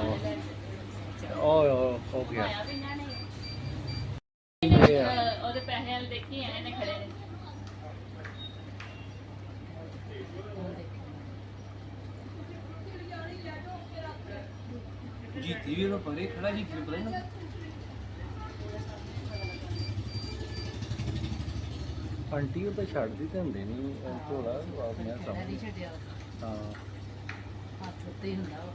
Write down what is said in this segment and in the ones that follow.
ਓਏ ਓਏ ਹੋ ਗਿਆ। ਆਇਆ ਵੀ ਇਹਨਾਂ ਨੇ ਇਹ ਆ। ਅਹ ਉਹਦੇ ਪੈਸੇ ਵਾਲੇ ਦੇਖੀ ਆਏ ਨੇ ਖੜੇ ਨੇ। ਜੀਤੀ ਵੀ ਉਹ ਪਰੇ ਖੜਾ ਜੀ ਕਿਉਂ ਪਰੇ ਨਾ ਆਂਟੀ ਉਹ ਤਾਂ ਛੱਡਦੀ ਤਾਂ ਹੁੰਦੇ ਨਹੀਂ ਆਪਣੇ ਨਹੀਂ ਸਾਹਮਣੇ ਛੱਡਿਆ। ਹਾਂ। ਹੱਥ ਉੱਤੇ ਹੁੰਦਾ ਵਾ।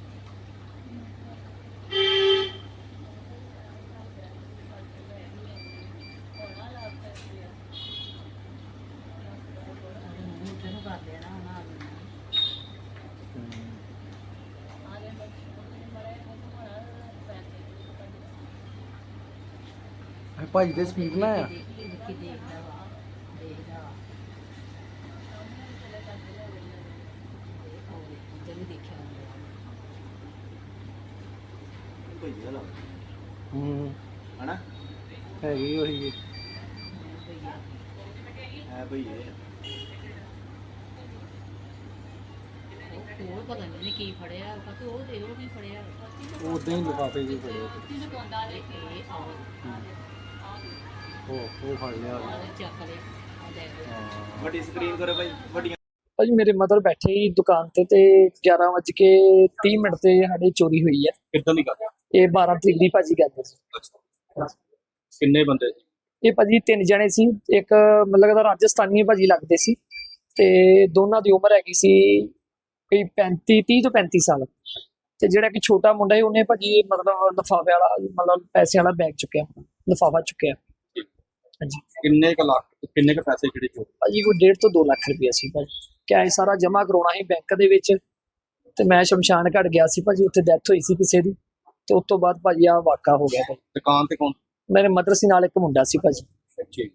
ਉਹਦੇ ਮੂੰਹ ਉੱਤੇ ਨੂੰ ਕਰ ਦੇਣਾ ਉਹਨਾਂ ਨੇ ਹਮ। ਇਹ ਭਾਜੀ ਦੇ ਸਪੀਡ ਨਾ ਆ ਦੇਖਦਾ ਵਾ ਦੇਖਦਾ ਵਾ। ਉਹ ਉੱਧਰ ਵੀ ਦੇਖਿਆ ਹੁੰਦਾ ਭਈਆ ਲਾ ਹੂੰ। ਹਨਾ? ਹੈਗੀ ਉਹੀ। ਭਈਆ। ਹੈ ਭਈਏ ਉਹ ਹੋਰ ਪਤਾ ਨਹੀਂ ਕੀ ਫੜਿਆ ਕਾਕੀ ਉਹ ਦੇਖ ਉਹ ਕੀ ਫੜਿਆ। ਉਦਾਂ ਹੀ ਲਿਫਾਫੇ ਜਿਹੇ ਪਏ ਕਿਹਨੂੰ ਕੋਂਦਾ ਦੇ ਇਹ ਆਹ ਉਹ ਉਹ ਫੜ ਲਿਆ। ਉਹਦੇ ਚੱਕ ਲਿਆ ਆ ਦੇਖ ਹਾਂ। ਵੱਡੀ ਸਕਰੀਨ ਕਰੋ ਭਾਈ ਵੱਡੀਆਂ। ਭਾਜੀ ਮੇਰੇ ਮਦਰ ਬੈਠੇ ਹੀ ਦੁਕਾਨ ਤੇ ਤੇ 11 ਵਜ ਕੇ 30 ਮਿੰਟ ਤੇ ਸਾਡੇ ਚੋਰੀ ਹੋਈ ਹੈ। ਕਿੱਦਾਂ ਦੀ ਗੱਲ? ਇਹ 12 ਤਰੀਕ ਦੀ ਭਾਜੀ ਕਹਿੰਦੇ ਸੀ ਕਿੰਨੇ ਬੰਦੇ ਸੀ? ਇਹ ਭਾਜੀ ਤਿੰਨ ਜਣੇ ਸੀ। ਇੱਕ ਮਤਲਬ ਲੱਗਦਾ ਰਾਜਸਥਾਨੀ ਭਾਜੀ ਲੱਗਦੇ ਸੀ। ਤੇ ਦੋਨਾਂ ਦੀ ਉਮਰ ਹੈਗੀ ਸੀ ਕੋਈ 35 30 ਤੋਂ 35 ਸਾਲ। ਤੇ ਜਿਹੜਾ ਕਿ ਛੋਟਾ ਮੁੰਡਾ ਹੈ ਉਹਨੇ ਭਾਜੀ ਮਤਲਬ ਲਫਾਫੇ ਵਾਲਾ ਮਤਲਬ ਪੈਸੇ ਵਾਲਾ ਬੈਗ ਚੁੱਕਿਆ ਲਫਾਫਾ ਚੁੱਕਿਆ। ਹਾਂਜੀ। ਕਿੰਨੇ ਕੁ ਲੱਖ ਕਿੰਨੇ ਕੁ ਪੈਸੇ ਜਿਹੜੇ ਚੋਰੀ ਭਾਜੀ ਕੋਈ 1.5 ਤੋਂ 2 ਲੱਖ ਰੁਪਇਆ ਸੀ ਭਾਜੀ। ਕਿਆ ਇਹ ਸਾਰਾ ਜਮ੍ਹਾਂ ਕਰਾਉਣਾ ਸੀ ਬੈਂਕ ਦੇ ਵਿੱਚ। ਤੇ ਮੈਂ ਸ਼ਮਸ਼ਾਨ ਘਾਟ ਗਿਆ ਸੀ ਭਾਜੀ ਉੱਥੇ ਡੈਥ ਹੋਈ ਸੀ ਕਿਸੇ ਦੀ। ਤੇ ਉਸ ਤੋਂ ਬਾਅਦ ਭਾਜੀ ਆ ਵਾਕਾ ਹੋ ਗਿਆ ਭਾਜੀ। ਦੁਕਾਨ ਤੇ ਕੌਣ? ਮੇਰੇ ਮਦਰ ਸੀ ਨਾਲ ਇੱਕ ਮੁੰਡਾ ਸੀ ਭਾਜੀ। ਜੀ।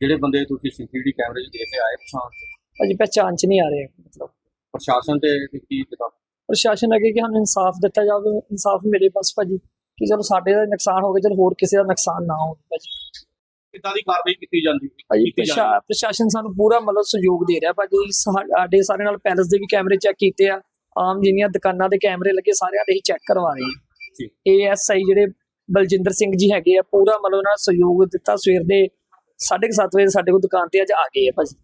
ਜਿਹੜੇ ਬੰਦੇ ਤੁਸੀਂ ਸੀਸੀਟੀਵੀ ਕੈਮਰੇ 'ਚ ਦੇਖੇ ਆਏ ਪਛਾਣ? ਭਾਜੀ ਪਹਿਚਾਣ ਚ ਨਹੀਂ ਆ ਰਹੇ ਮਤਲਬ। ਪ੍ਰਸ਼ਾਸਨ ਤੇ ਕੀ ਪਤਾ? ਪ੍ਰਸ਼ਾਸਨ ਅੱਗੇ ਕਿ ਸਾਨੂੰ ਇਨਸਾਫ ਦਿੱਤਾ ਜਾਵੇ ਇਨਸਾਫ ਮਿਲੇ ਬਸ ਭਾਜੀ ਕਿ ਚਲੋ ਸਾਡੇ ਦਾ ਨੁਕਸਾਨ ਹੋ ਗਿਆ ਚਲੋ ਹੋਰ ਕਿਸੇ ਦਾ ਨੁਕਸਾਨ ਨਾ ਹੋਵੇ ਭਾਜੀ। ਕਿੱਦਾਂ ਦੀ ਕਾਰਵਾਈ ਕੀਤੀ ਜਾਂਦੀ? ਕੀਤੀ ਜਾਂਦੀ? ਪ੍ਰਸ਼ਾ- ਪ੍ਰਸ਼ਾਸਨ ਸਾਨੂੰ ਪੂਰਾ ਮਤਲਬ ਸਹਿਯੋਗ ਦੇ ਰਿਹਾ ਭਾਜੀ ਸਾਡੇ ਸਾਰੇ ਨਾਲ ਪੈਲਸ ਦੇ ਵੀ ਕੈਮਰੇ ਚੈੱਕ ਕੀਤੇ ਆ ਆਮ ਜਿੰਨੀਆਂ ਦੁਕਾਨਾਂ ਦੇ ਕੈਮਰੇ ਲੱਗੇ ਸਾਰਿਆਂ ਦੇ ਹੀ ਚੈੱਕ ਕਰਵਾ ਰਹੇ ਜੀ। ਹਾਂ ਏਐਸਆਈ ਜਿਹੜੇ ਬਲਜਿੰਦਰ ਸਿੰਘ ਜੀ ਹੈਗੇ ਆ ਪੂਰਾ ਮਤਲਬ ਉਹਨਾਂ ਸਹਿਯੋਗ ਦਿੱਤਾ ਸਵੇਰ ਦੇ 7:30 ਵਜੇ ਸਾਡੇ ਕੋਲ ਦੁਕਾਨ ਤੇ ਅੱਜ ਆ ਗਏ ਆ ਭਾਜੀ।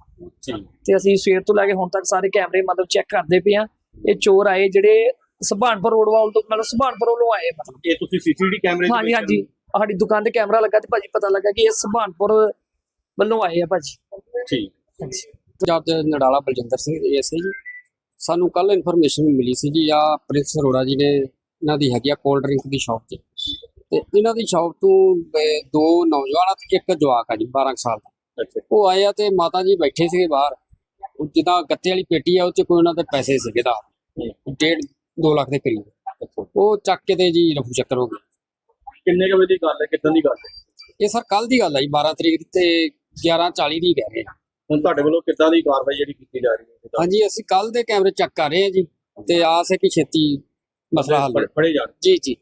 ਤੇ ਅਸੀਂ ਸਵੇਰ ਤੋਂ ਲੈ ਕੇ ਹੁਣ ਤੱਕ ਸਾਰੇ ਕੈਮਰੇ ਮਤਲਬ ਚੈੱਕ ਕਰਦੇ ਪਏ ਆ। ਇਹ ਚੋਰ ਆਏ ਜਿਹੜੇ ਸੁਭਾਨਪੁਰ ਰੋਡ ਵੱਲ ਤੋਂ ਮਤਲਬ ਸੁਭਾਨਪੁਰ ਵੱਲੋਂ ਆਏ ਮਤਲਬ। ਇਹ ਤੁਸੀਂ ਸੀਸੀਟੀਵੀ ਕੈਮਰੇ ਹਾਂਜੀ ਹਾਂਜੀ। ਸਾਡੀ ਦੁਕਾਨ ਤੇ ਕੈਮਰਾ ਲੱਗਾ ਤੇ ਭਾਜੀ ਪਤਾ ਲੱਗਾ ਕਿ ਇਹ ਸੁਭਾਨਪੁਰ ਵੱਲੋਂ ਆਏ ਆ ਭਾਜੀ। ਠੀਕ। ਹਾਂਜੀ। ਜੱਜ ਨਡਾਲਾ ਬਲਜਿੰਦਰ ਸਿੰਘ ਏਐਸਆਈ ਜੀ। ਸਾਨੂੰ ਕੱਲ ਇਨਫੋਰਮੇਸ਼ਨ ਮਿਲੀ ਸੀ ਜੀ ਆ ਪ੍ਰਿੰਸ ਅਰੋੜਾ ਜੀ ਨੇ ਇਹਨਾਂ ਦੀ ਹੈਗੀ ਆ ਕੋਲਡ ਡਰਿੰਕ ਦੀ ਸ਼ਾਪ ਤੇ ਤੇ ਇਹਨਾਂ ਦੀ ਸ਼ਾਪ ਤੋਂ ਦੋ ਨੌਜਵਾਨ ਤੇ ਇੱਕ ਜਵਾਕ ਆ ਜੀ 12 ਕੁ ਸਾਲ ਦਾ। ਉਹ ਆਏ ਆ ਤੇ ਮਾਤਾ ਜੀ ਬੈਠੇ ਸੀਗੇ ਬਾਹਰ। ਉਹ ਜਿੱਦਾਂ ਗੱਤੇ ਵਾਲੀ ਪੇਟੀ ਆ ਉਹ ਚ ਕੋਈ ਉਹਨਾਂ ਦੇ ਪੈਸੇ ਸੀਗੇ ਦਾ ਡੇਢ 2 ਲੱਖ ਦੇ ਕਰੀਬ। ਉਹ ਚੱਕ ਕੇ ਤੇ ਜੀ ਰਫੂ ਚੱਕਰ ਹੋ ਗਏ। ਕਿੰਨੇ ਕੁ ਵਜੇ ਦੀ ਗੱਲ ਹੈ? ਕਿੱਦਾਂ ਦੀ ਗੱਲ ਹੈ? ਇਹ ਸਰ ਕੱਲ ਦੀ ਗੱਲ ਆ ਜੀ 12 ਤਰੀਕ ਦੀ ਤੇ 11:40 ਦੀ ਕਹਿ ਰਹੇ ਆ। ਹੁਣ ਤੁਹਾਡੇ ਵੱਲੋਂ ਕਿੱਦਾਂ ਦੀ ਕਾਰਵਾਈ ਜਿਹੜੀ ਕੀਤੀ ਜਾ ਰਹੀ ਹੈ? ਹਾਂਜੀ ਅਸੀਂ ਕੱਲ ਦੇ ਕੈਮਰੇ ਚੈੱਕ ਕਰ ਰਹੇ ਹਾਂ ਜੀ ਤੇ ਆਸ ਹੈ ਕਿ ਛੇਤੀ ਮਸਲਾ ਹੱਲ ਹੋ ਫੜੇ ਜਾਣ। ਜੀ ਜੀ।